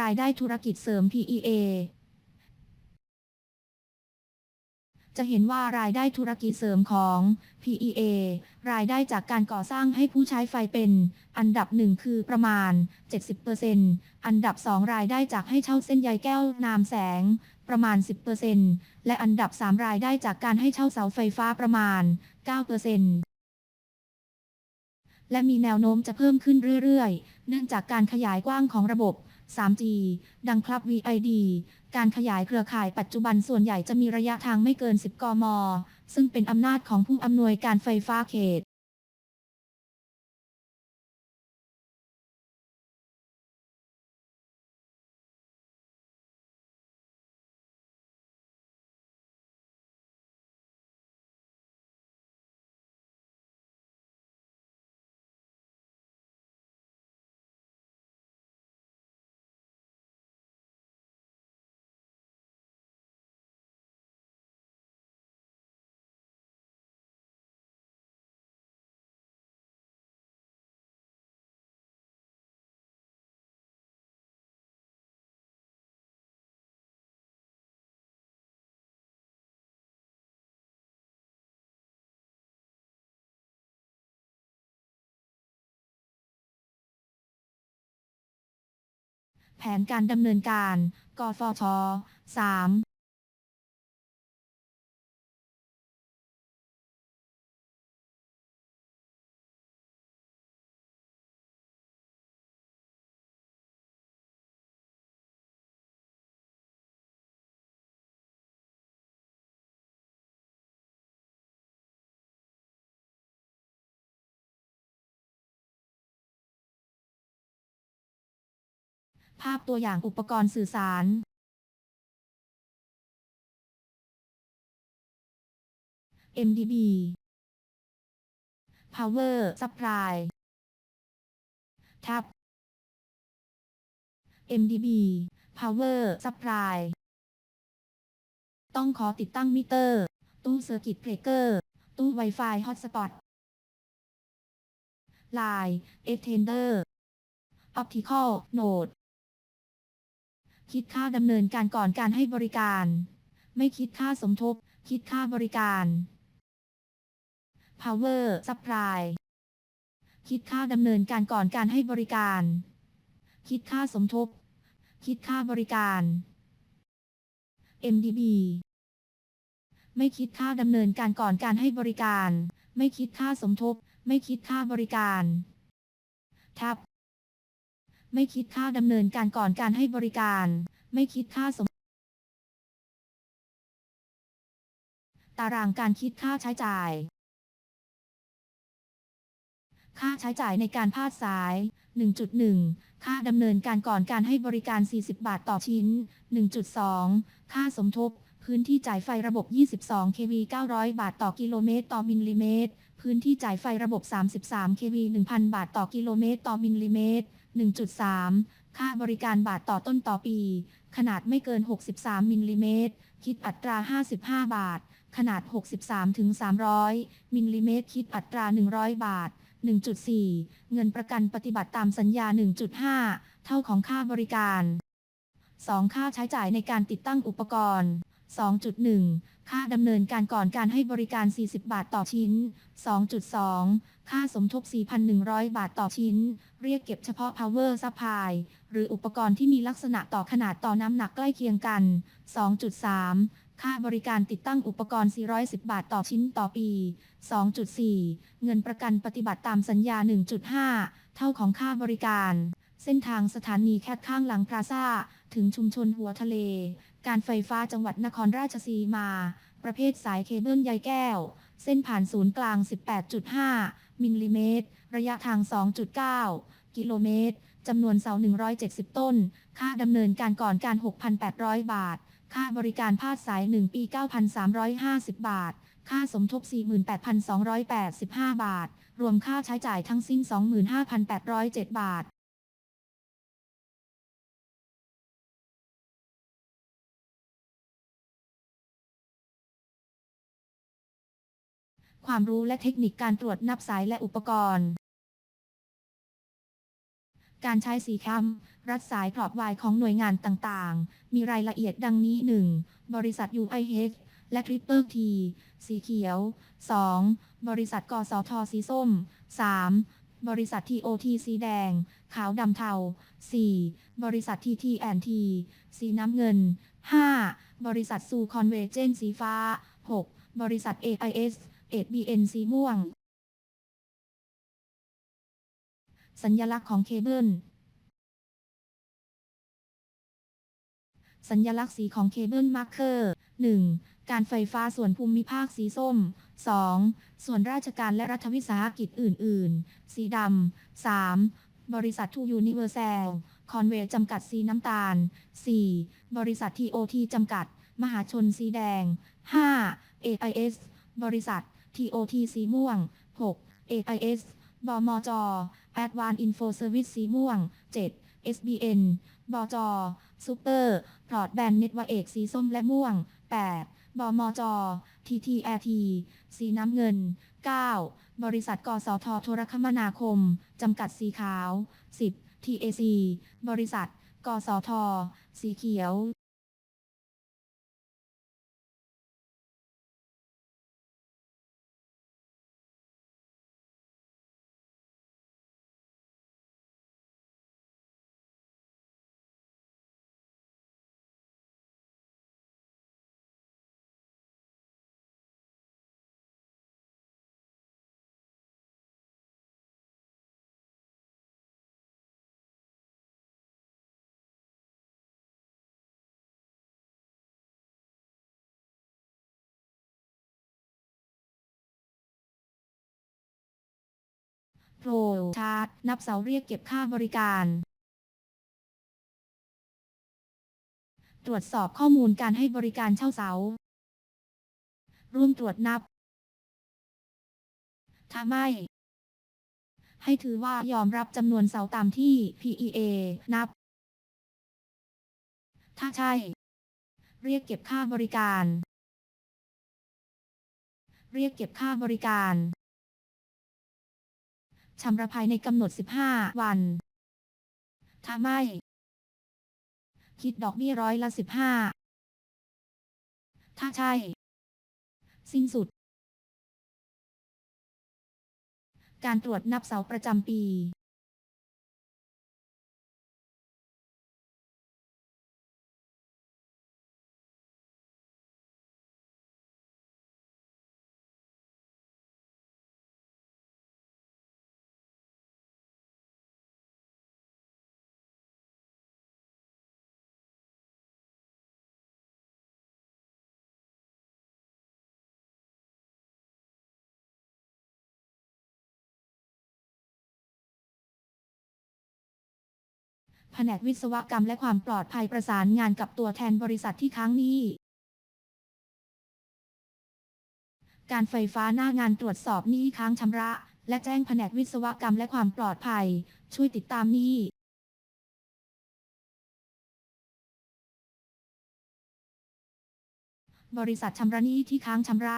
รายได้ธุรกิจเสริม PEA จะเห็นว่ารายได้ธุรกิจเสริมของ PEA รายได้จากการก่อสร้างให้ผู้ใช้ไฟเป็น อันดับหนึ่งคือประมาณ 70%อันดับ 2 รายได้จากให้เช่าเส้นใยแก้วนามแสง ประมาณ 10%และอันดับ 3 รายได้จากการให้เช่าเสาไฟฟ้าประมาณ 9%และมีแนวโน้มจะเพิ่มขึ้นเรื่อย ๆ เนื่องจากการขยายกว้างของระบบ 3G ดังคลับ VID การขยายเครือข่ายปัจจุบันส่วนใหญ่จะมีระยะทางไม่เกิน 10 กม ซึ่งเป็นอำนาจของผู้อำนวยการไฟฟ้าเขต แผนการดำเนินการ กฟช3 ภาพตัวอย่างอุปกรณ์สื่อสาร MDB Power Supply Tab MDB Power Supply ต้องขอติดตั้งมิเตอร์ ตู้เซอร์กิตเบรกเกอร์ ตู้ Wi-Fi Hotspot Line Extender Optical Node คิดค่าดำเนินการก่อนการให้บริการ ไม่คิดค่าสมทบ คิดค่าบริการ Power Supply คิดค่าดำเนินการก่อนการให้บริการ คิดค่าสมทบ คิดค่าบริการ MDB ไม่คิดค่าดำเนินการก่อนการให้บริการ ไม่คิดค่าสมทบ ไม่คิดค่าบริการ ทับ ไม่คิดค่าดำเนินการก่อนการให้บริการ ไม่คิดค่าสม ตารางการคิดค่าใช้จ่าย ค่าใช้จ่ายในการพาดสาย 1.1 ค่าดำเนินการก่อนการให้บริการ 40 บาทต่อชิ้น 1.2 ค่าสมทบ พื้นที่จ่ายไฟระบบ 22 kV 900 บาทต่อกิโลเมตรต่อมิลลิเมตร พื้นที่จ่ายไฟระบบ 33 kV 1,000 บาทต่อกิโลเมตรต่อมิลลิเมตร 1.3 ค่าบริการบาทต่อต้นต่อปี ขนาดไม่เกิน 63 มิลลิเมตร คิดอัตรา 55 บาท ขนาด 63ถึง300 มิลลิเมตร คิดอัตรา 100 บาท 1.4 เงินประกันปฏิบัติตามสัญญา 1.5 เท่าของค่าบริการ 2. ค่าใช้จ่ายในการติดตั้งอุปกรณ์ 2.1 ค่าดำเนินการก่อนการให้บริการ 40 บาทต่อชิ้น 2.2 ค่าสมทบ 4,100 บาทต่อชิ้น เรียกเก็บเฉพาะ power supply หรืออุปกรณ์ที่มีลักษณะต่อขนาดต่อน้ำหนักใกล้เคียงกัน 2.3 ค่าบริการติดตั้งอุปกรณ์ 410 บาทต่อชิ้นต่อปี 2.4 เงินประกันปฏิบัติตามสัญญา 1.5 เท่าของค่าบริการ เส้นทางสถานีแคทข้างหลังพลาซาถึงชุมชนหัวทะเล การไฟฟ้าจังหวัดนครราชสีมา ประเภทสายเคเบิลใยแก้ว เส้นผ่านศูนย์กลาง 18.5 มิลลิเมตร ระยะทาง 2.9 กิโลเมตร จำนวนเสา 170 ต้น ค่าดำเนินการก่อนการ 6,800 บาท ค่าบริการพาดสาย 1 ปี 9,350 บาท ค่าสมทบ 48,285 บาท รวมค่าใช้จ่ายทั้งสิ้น 25,807 บาท ความรู้และเทคนิคการตรวจนับสายและอุปกรณ์ การใช้สีคำรัดสายกรอบวายของหน่วยงานต่างๆ มีรายละเอียดดังนี้ 1. บริษัท UIH และ Triple T สีเขียว 2. บริษัทกสทสีส้ม 3. บริษัท TOT สีแดง ขาวดำเทา 4. บริษัท TTNT สีน้ำเงิน 5. บริษัทซูคอนเวเจนสีฟ้า 6. บริษัท AIS 8BN สีม่วง สัญลักษณ์ของเคเบิล สัญลักษณ์สีของเคเบิลมาร์คเกอร์ 1. การไฟฟ้าส่วนภูมิภาคสีส้ม 2. ส่วนราชการและรัฐวิสาหกิจอื่น ๆ สีดำ 3. บริษัททูยูนิเวอร์แซลคอนเวย์จำกัดสีน้ำตาล 4. บริษัท TOT จำกัด มหาชนสีแดง 5. AIS บริษัท TOT สีม่วง 6. AIS บมจ Advanced Info Service สีม่วง 7. SBN บจ Super Broadband Network เอกสีส้มและม่วง 8. บมจ TTRT สีน้ำเงิน 9. บริษัทกสทโทรคมนาคม จำกัดสีขาว 10. TAC บริษัท กสท สีเขียว โปรชาร์ตนับเสาเรียกเก็บค่าบริการ ตรวจสอบข้อมูลการให้บริการเช่าเสา ร่วมตรวจนับ ถ้าไม่ ให้ถือว่ายอมรับจำนวนเสาตามที่ PEA นับ ถ้าใช่ เรียกเก็บค่าบริการ เรียกเก็บค่าบริการ ชำระภายในกำหนด 15 วัน ถ้าไม่ คิดดอกเบี้ยร้อยละ 15 ถ้าใช่ สิ้นสุด การตรวจนับเสาประจำปี แผนกวิศวกรรมและความปลอดภัยประสานงานกับตัวแทนบริษัทที่ค้างหนี้ การไฟฟ้าหน้างานตรวจสอบหนี้ค้างชำระ และแจ้งแผนกวิศวกรรมและความปลอดภัย ช่วยติดตามหนี้บริษัทชำระหนี้ที่ค้างชำระ